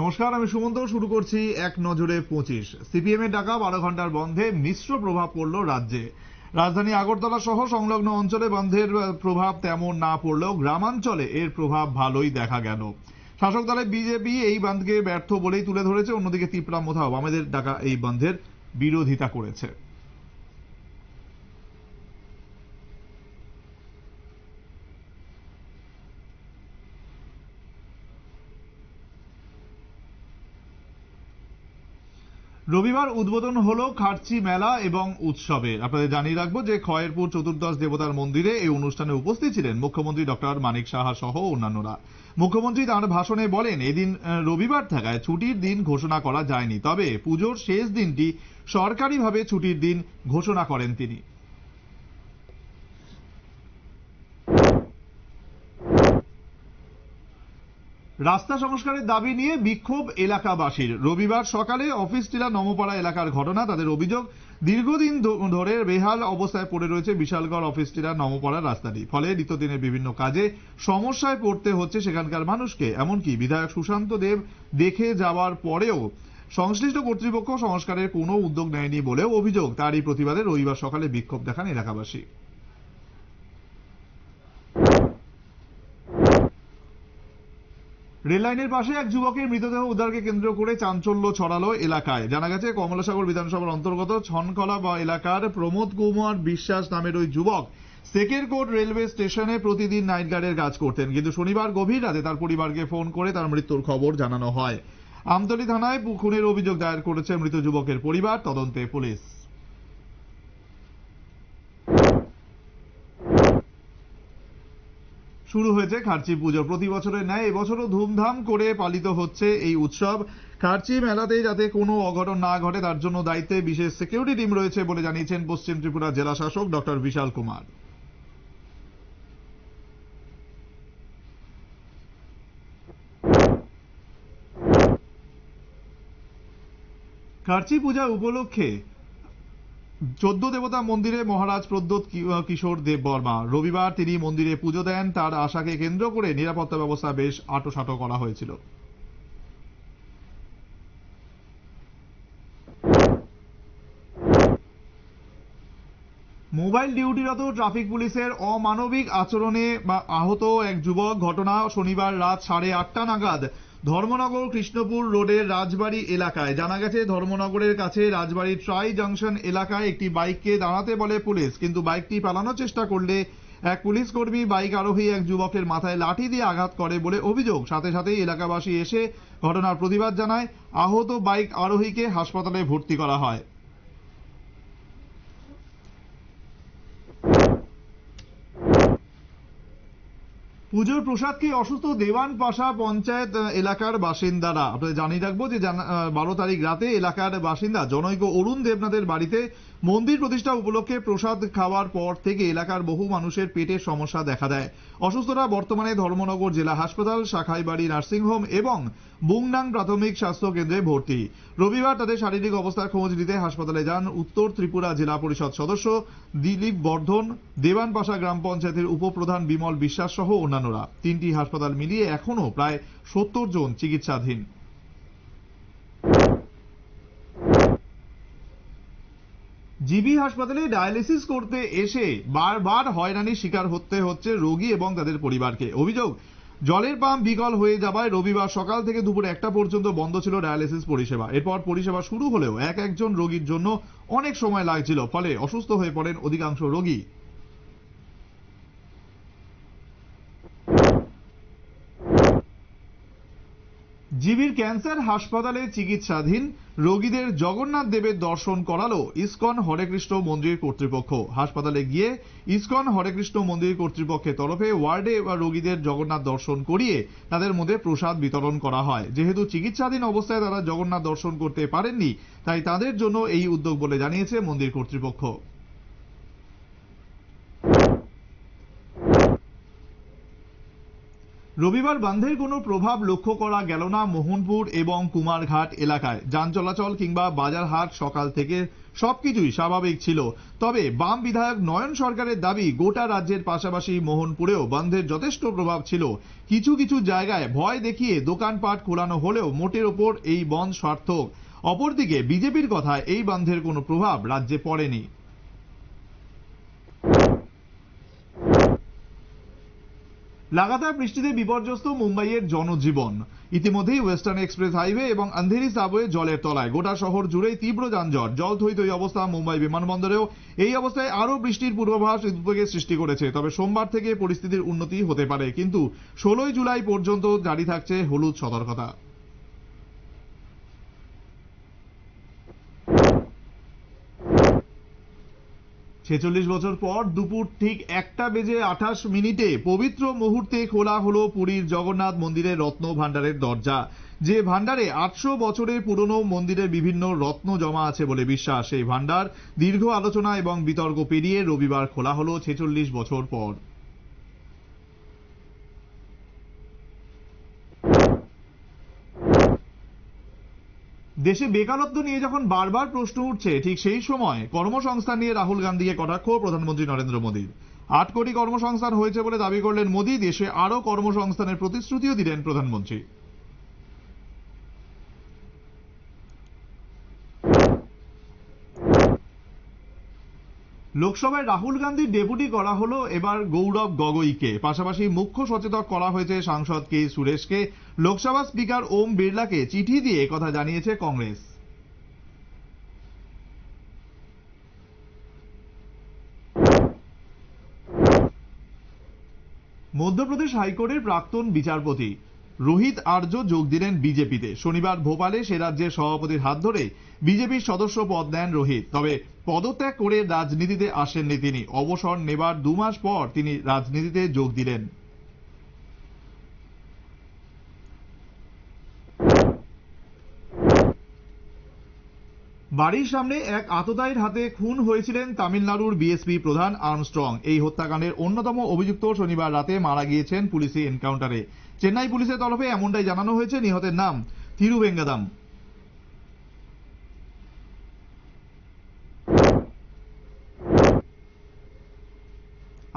নমস্কার, আমি সুমন্ত। শুরু করছি এক নজরে পঁচিশ। সিপিএম এর ডাকা বারো ঘণ্টার বন্ধে মিশ্র প্রভাব পড়ল রাজ্যে। রাজধানী আগরতলা সহ সংলগ্ন অঞ্চলে বন্ধের প্রভাব তেমন না পড়লেও গ্রামাঞ্চলে এর প্রভাব ভালোই দেখা গেল। শাসক দলের বিজেপি এই বন্ধকে ব্যর্থ বলেই তুলে ধরেছে, অন্যদিকে তিপ্রা মোথাও। বামেদের ডাকা এই বন্ধের বিরোধিতা করেছে। রবিবার উদ্বোধন হলো খার্চি মেলা এবং উৎসবে। আপনাদের জানিয়ে রাখব যে খয়েরপুর চতুর্দশ দেবতার মন্দিরে এই অনুষ্ঠানে উপস্থিত ছিলেন মুখ্যমন্ত্রী ডক্টর মানিক সাহা সহ অন্যান্যরা। মুখ্যমন্ত্রী তাঁর ভাষণে বলেন, এদিন রবিবার থাকায় ছুটির দিন ঘোষণা করা যায়নি। তবে পুজোর শেষ দিনটি সরকারিভাবে ছুটির দিন ঘোষণা করেন তিনি। রাস্তা সংস্কারের দাবি নিয়ে বিক্ষোভ এলাকাবাসীর। রবিবার সকালে অফিস টিলা নমপাড়া এলাকার ঘটনা, তাদের অভিযোগ, দীর্ঘদিন ধরে বেহাল অবস্থায় পড়ে রয়েছে বিশালগড় অফিস টিলা নমপাড়া রাস্তাটি। ফলে নিত্যদিনের বিভিন্ন কাজে সমস্যায় পড়তে হচ্ছে সেখানকার মানুষকে। এমনকি বিধায়ক সুশান্ত দেব দেখে যাওয়ার পরেও সংশ্লিষ্ট কর্তৃপক্ষ সংস্কারের কোনো উদ্যোগ নেয়নি বলেও অভিযোগ। তারই প্রতিবাদে রবিবার সকালে বিক্ষোভ দেখান এলাকাবাসী। রেললাইনের পাশে এক যুবকের মৃতদেহ উদ্ধারকে কেন্দ্র করে চাঞ্চল্য ছড়ালো এলাকায়। জানা গেছে, কমলাসাগর বিধানসভার অন্তর্গত ছনকলা বা এলাকার প্রমোদ কুমার বিশ্বাস নামের ওই যুবক সেকেরকোট রেলওয়ে স্টেশনে প্রতিদিন নাইট গার্ডের কাজ করতেন। কিন্তু শনিবার গভীর রাতে তার পরিবারকে ফোন করে তার মৃত্যুর খবর জানানো হয়। আমতলী থানায় খুনের অভিযোগ দায়ের করেছে মৃত যুবকের পরিবার, তদন্তে পুলিশ। শুরু হয়েছে খার্চি পুজো। প্রতি বছরের ন্যায় এবছরও ধুমধাম করে পালিত হচ্ছে এই উৎসব। খার্চি মেলাতে যাতে কোনো অঘটন না ঘটে, তার জন্য দায়িত্বে বিশেষ সিকিউরিটি টিম রয়েছে বলে জানিয়েছেন পশ্চিম ত্রিপুরা জেলা শাসক ডক্টর বিশাল কুমার। খার্চি পূজা উপলক্ষে চোদ্দ দেবতা মন্দিরে মহারাজ প্রদ্যোৎ কি- কিশোর দেব বর্মা। রবিবার তিনি মন্দিরে পুজো দেন। তার আশাকে কেন্দ্র করে নিরাপত্তা ব্যবস্থা বেশ আটোসাটো করা হয়েছিল। মোবাইল ডিউটিরত ট্রাফিক পুলিশের অমানবিক আচরণে আহত এক যুবক ঘটনা শনিবার রাত সাড়ে আটটা নাগাদ ধর্মনগর কৃষ্ণপুর রোডের রাজবাড়ি এলাকায়। জানা গেছে, ধর্মনগরের কাছে রাজবাড়ি ট্রাই জাংশন এলাকায় একটি বাইককে দাঁড়াতে বলে পুলিশ। কিন্তু বাইকটি পালানোর চেষ্টা করলে এক পুলিশ কর্মী বাইক আরোহী এক যুবকের মাথায় লাঠি দিয়ে আঘাত করে বলে অভিযোগ। সাথে সাথেই এলাকাবাসী এসে ঘটনার প্রতিবাদ জানায়। আহত বাইক আরোহীকে হাসপাতালে ভর্তি করা হয়। পুজোর প্রসাদ প্রসাদকে অসুস্থ দেওয়ান পাশা পঞ্চায়েত এলাকার বাসিন্দারা। আপনাদের জানিয়ে রাখব যে বারো তারিখ রাতে এলাকার বাসিন্দা জনৈক অরুণ দেবনাথের বাড়িতে মন্দির প্রতিষ্ঠা উপলক্ষে প্রসাদ খাওয়ার পর থেকে এলাকার বহু মানুষের পেটের সমস্যা দেখা দেয়। অসুস্থরা বর্তমানে ধর্মনগর জেলা হাসপাতাল, শাখাইবাড়ি নার্সিংহোম এবং বুংনাং প্রাথমিক স্বাস্থ্য কেন্দ্রে ভর্তি। রবিবার তাদের শারীরিক অবস্থার খোঁজ নিতে হাসপাতালে যান উত্তর ত্রিপুরা জেলা পরিষদ সদস্য দিলীপ বর্ধন, দেওয়ানপাশা গ্রাম পঞ্চায়েতের উপপ্রধান বিমল বিশ্বাস সহ অন্যান্যরা। তিনটি হাসপাতাল মিলিয়ে এখনও প্রায় সত্তর জন চিকিৎসাধীন। জিবি হাসপাতালে ডায়ালিসিস করতে এসে বারবার হয়রানির শিকার হতে হচ্ছে রোগী এবং তাদের পরিবারকে। অভিযোগ, জলের পাম্প বিকল হয়ে যাওয়ায় রবিবার সকাল থেকে দুপুর একটা পর্যন্ত বন্ধ ছিল ডায়ালিসিস পরিষেবা। এরপর পরিষেবা শুরু হলেও এক একজন রোগীর জন্য অনেক সময় লাগছিল, ফলে অসুস্থ হয়ে পড়েন অধিকাংশ রোগী। জিবির ক্যান্সার হাসপাতালে চিকিৎসাধীন রোগীদের জগন্নাথ দেবের দর্শন করালো ইসকন হরেকৃষ্ণ মন্দির কর্তৃপক্ষ। হাসপাতালে গিয়ে ইসকন হরেকৃষ্ণ মন্দির কর্তৃপক্ষের তরফে ওয়ার্ডে বা রোগীদের জগন্নাথ দর্শন করিয়ে তাদের মধ্যে প্রসাদ বিতরণ করা হয়। যেহেতু চিকিৎসাধীন অবস্থায় তারা জগন্নাথ দর্শন করতে পারেননি, তাই তাদের জন্য এই উদ্যোগ বলে জানিয়েছে মন্দির কর্তৃপক্ষ। রবিবার বন্ধের কোনো প্রভাব লক্ষ্য করা গেল না মোহনপুর এবং কুমারঘাট এলাকায়। যান চলাচল কিংবা বাজার হাট সকাল থেকে সবকিছুই স্বাভাবিক ছিল। তবে বাম বিধায়ক নয়ন সরকারের দাবি, গোটা রাজ্যের পাশাপাশি মোহনপুরেও বন্ধের যথেষ্ট প্রভাব ছিল। কিছু কিছু জায়গায় ভয় দেখিয়ে দোকানপাট খোলানো হলেও মোটের ওপর এই বন্ধ সার্থক। অপরদিকে বিজেপির কথায় এই বন্ধের কোনো প্রভাব রাজ্যে পড়েনি। লাগাতার বৃষ্টিতে বিপর্যস্ত মুম্বাইয়ের জনজীবন। ইতিমধ্যেই ওয়েস্টার্ন এক্সপ্রেস হাইওয়ে এবং আন্ধেরি সাবওয়ে জলের তলায় গোটা শহর জুড়েই তীব্র যানজট। জল থই অবস্থা মুম্বাই বিমানবন্দরেও। এই অবস্থায় আরও বৃষ্টির পূর্বাভাস উদ্বেগের সৃষ্টি করেছে, তবে সোমবার থেকে পরিস্থিতির উন্নতি হতে পারে। কিন্তু ষোলোই জুলাই পর্যন্ত জারি থাকছে হলুদ সতর্কতা। ছেচল্লিশ বছর পর দুপুর ঠিক একটা বেজে আঠাশ মিনিটে পবিত্র মুহূর্তে খোলা হলো পুরীর জগন্নাথ মন্দিরের রত্ন ভাণ্ডারের দরজা। যে ভাণ্ডারে আটশো বছরের পুরনো মন্দিরের বিভিন্ন রত্ন জমা আছে বলে বিশ্বাস এই ভাণ্ডার দীর্ঘ আলোচনা এবং বিতর্ক পেরিয়ে রবিবার খোলা হলো ছেচল্লিশ বছর পর। দেশে বেকারত্ব নিয়ে যখন বারবার প্রশ্ন উঠছে, ঠিক সেই সময় কর্মসংস্থান নিয়ে রাহুল গান্ধীকে কটাক্ষ প্রধানমন্ত্রী নরেন্দ্র মোদীর। আট কোটি কর্মসংস্থান হয়েছে বলে দাবি করলেন মোদী, দেশে আরও কর্মসংস্থানের প্রতিশ্রুতিও দিলেন প্রধানমন্ত্রী। লোকসভায় রাহুল গান্ধীর ডেপুটি করা হলো এবার গৌরব গগৈকে। পাশাপাশি মুখ্য সচেতক করা হয়েছে সাংসদ কে সুরেশকে। লোকসভা স্পিকার ওম বিড়লাকে চিঠি দিয়ে কথা জানিয়েছে কংগ্রেস। মধ্যপ্রদেশ হাইকোর্টের প্রাক্তন বিচারপতি। রোহিত আর্য যোগ দিলেন বিজেপিতে। শনিবার ভোপালে সে রাজ্যের সভাপতির হাত ধরে বিজেপির সদস্য পদ নেন রোহিত। তবে পদত্যাগ করে রাজনীতিতে আসেননি তিনি। অবসর নেবার দু মাস পর তিনি রাজনীতিতে যোগ দিলেন। বাড়ির সামনে এক আততায়ীর হাতে খুন হয়েছিলেন তামিলনাড়ুর বিএসপি প্রধান আর্মস্ট্রং। এই হত্যাকাণ্ডের অন্যতম অভিযুক্ত শনিবার রাতে মারা গিয়েছেন পুলিশি এনকাউন্টারে। চেন্নাই পুলিশের তরফে এমনটাই জানানো হয়েছে নিহতের নাম থিরুভেঙ্গাদাম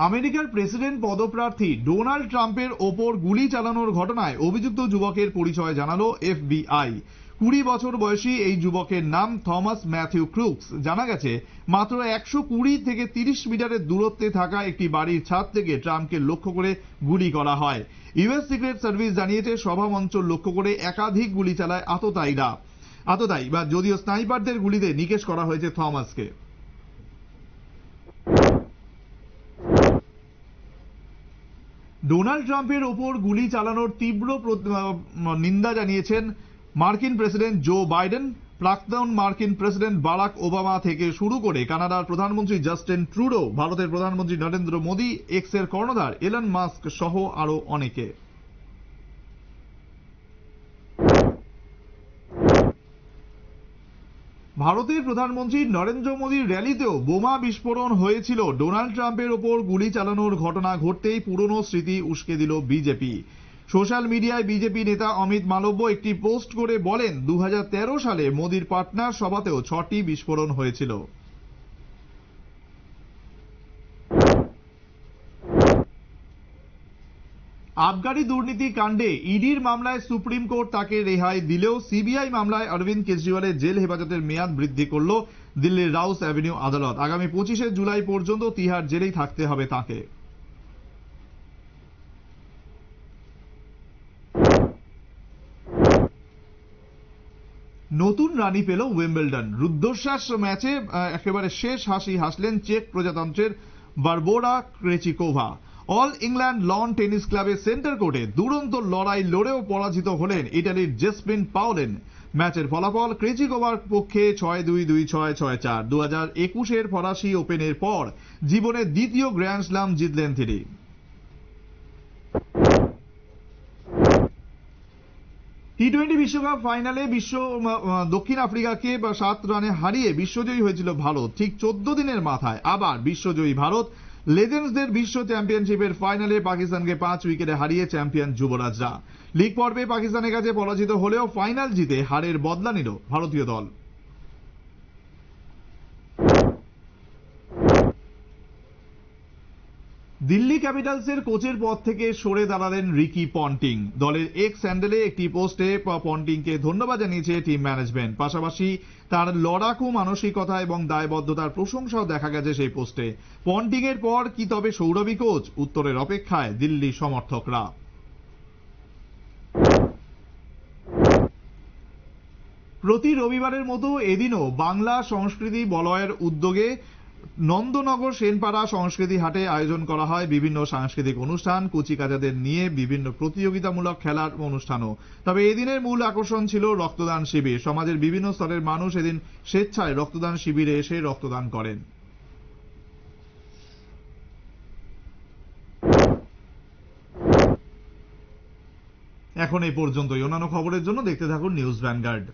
আমেরিকার প্রেসিডেন্ট পদপ্রার্থী ডোনাল্ড ট্রাম্পের ওপর গুলি চালানোর ঘটনায় অভিযুক্ত যুবকের পরিচয় জানালো এফবিআই। কুড়ি বছর বয়সী এই যুবকের নাম থমাস ম্যাথিউ ক্রুকস। জানা গেছে, মাত্র একশো কুড়ি থেকে তিরিশ মিটারের দূরত্বে থাকা একটি বাড়ির ছাদ থেকে ট্রাম্পকে লক্ষ্য করে গুলি করা হয়। ইউএস সিক্রেট সার্ভিস জানিয়েছে, সভা মঞ্চ লক্ষ্য করে একাধিক গুলি চালায় আততায়ীরা। আততায়ী বা যদিও স্নাইপারদের গুলিতে নিকেশ করা হয়েছে থমাসকে। ডোনাল্ড ট্রাম্পের ওপর গুলি চালানোর তীব্র নিন্দা জানিয়েছেন মার্কিন প্রেসিডেন্ট জো বাইডেন প্রাক্তন মার্কিন প্রেসিডেন্ট বারাক ওবামা থেকে শুরু করে কানাডার প্রধানমন্ত্রী জাস্টিন ট্রুডো, ভারতের প্রধানমন্ত্রী নরেন্দ্র মোদী, এক্সের কর্ণধার এলন মাস্ক সহ আরও অনেকে। ভারতের প্রধানমন্ত্রী নরেন্দ্র মোদীর র্যালিতেও বোমা বিস্ফোরণ হয়েছিল। ডোনাল্ড ট্রাম্পের ওপর গুলি চালানোর ঘটনা ঘটতেই পুরনো স্মৃতি উস্কে দিল বিজেপি। সোশ্যাল মিডিয়ায় বিজেপি নেতা অমিত মালব্য একটি পোস্ট করে বলেন দু হাজার তেরো সালে মোদীর পাটনার সভাতেও ছটি বিস্ফোরণ হয়েছিল। আবগারি দুর্নীতি কাণ্ডে ইডির মামলায় সুপ্রিম কোর্ট তাকে রেহাই দিলেও সিবিআই মামলায় অরবিন্দ কেজরিওয়ালের জেল হেফাজতের মেয়াদ বৃদ্ধি করল দিল্লির রাউস অ্যাভিনিউ আদালত। আগামী পঁচিশে জুলাই পর্যন্ত তিহার জেলেই থাকতে হবে তাকে। নতুন রানী পেল উইম্বলডন। রুদ্ধশ্বাস ম্যাচে একেবারে শেষ হাসি হাসলেন চেক প্রজাতন্ত্রের Barbora Krejcikova. All England lawn tennis ক্লাবের সেন্টার কোর্টে দুরন্ত লড়াই লড়েও পরাজিত হলেন ইটালির জেসমিন পাওলেন। ম্যাচের ফলাফল ক্রেচিকোভার পক্ষে ছয় দুই দুই ছয় ছয় চার। দু হাজার একুশের ফরাসি ওপেনের পর জীবনের দ্বিতীয় গ্র্যান্ড স্লাম জিতলেন তিনি। টি টোয়েন্টি বিশ্বকাপ ফাইনালে বিশ্ব দক্ষিণ আফ্রিকাকে সাত রানে হারিয়ে বিশ্বজয়ী হয়েছিল ভারত। ঠিক চোদ্দ দিনের মাথায় আবার বিশ্বজয়ী ভারত। লেজেন্ডসদের বিশ্ব চ্যাম্পিয়নশিপের ফাইনালে পাকিস্তানকে পাঁচ উইকেটে হারিয়ে চ্যাম্পিয়ন যুবরাজরা। লিগ পর্বে পাকিস্তানের কাছে পরাজিত হলেও ফাইনাল জিতে হারের বদলা নিল ভারতীয় দল। দিল্লি ক্যাপিটালসের কোচের পদ থেকে সরে দাঁড়ালেন রিকি পন্টিং। দলের এক্স স্যান্ডেলে একটি পোস্টে পন্টিংকে ধন্যবাদ জানিয়েছে টিম ম্যানেজমেন্ট। পাশাপাশি তার লড়াকু মানসিকতা এবং দায়বদ্ধতার প্রশংসাও দেখা গেছে সেই পোস্টে। পন্টিং এর পর কি তবে সৌরভী কোচ? উত্তরের অপেক্ষায় দিল্লি সমর্থকরা। প্রতি রবিবারের মতো এদিনও বাংলা সংস্কৃতি বলয়ের উদ্যোগে নন্দনগর সেনপাড়া সংস্কৃতি হাটে আয়োজন করা হয় বিভিন্ন সাংস্কৃতিক অনুষ্ঠান কুচিকাচাদের নিয়ে বিভিন্ন প্রতিযোগিতামূলক খেলার অনুষ্ঠানও। তবে এদিনের মূল আকর্ষণ ছিল রক্তদান শিবির। সমাজের বিভিন্ন স্তরের মানুষ এদিন স্বেচ্ছায় রক্তদান শিবিরে এসে রক্তদান করেন। এখন এই পর্যন্তই। অন্যান্য খবরের জন্য দেখতে থাকুন নিউজ ভ্যানগার্ড।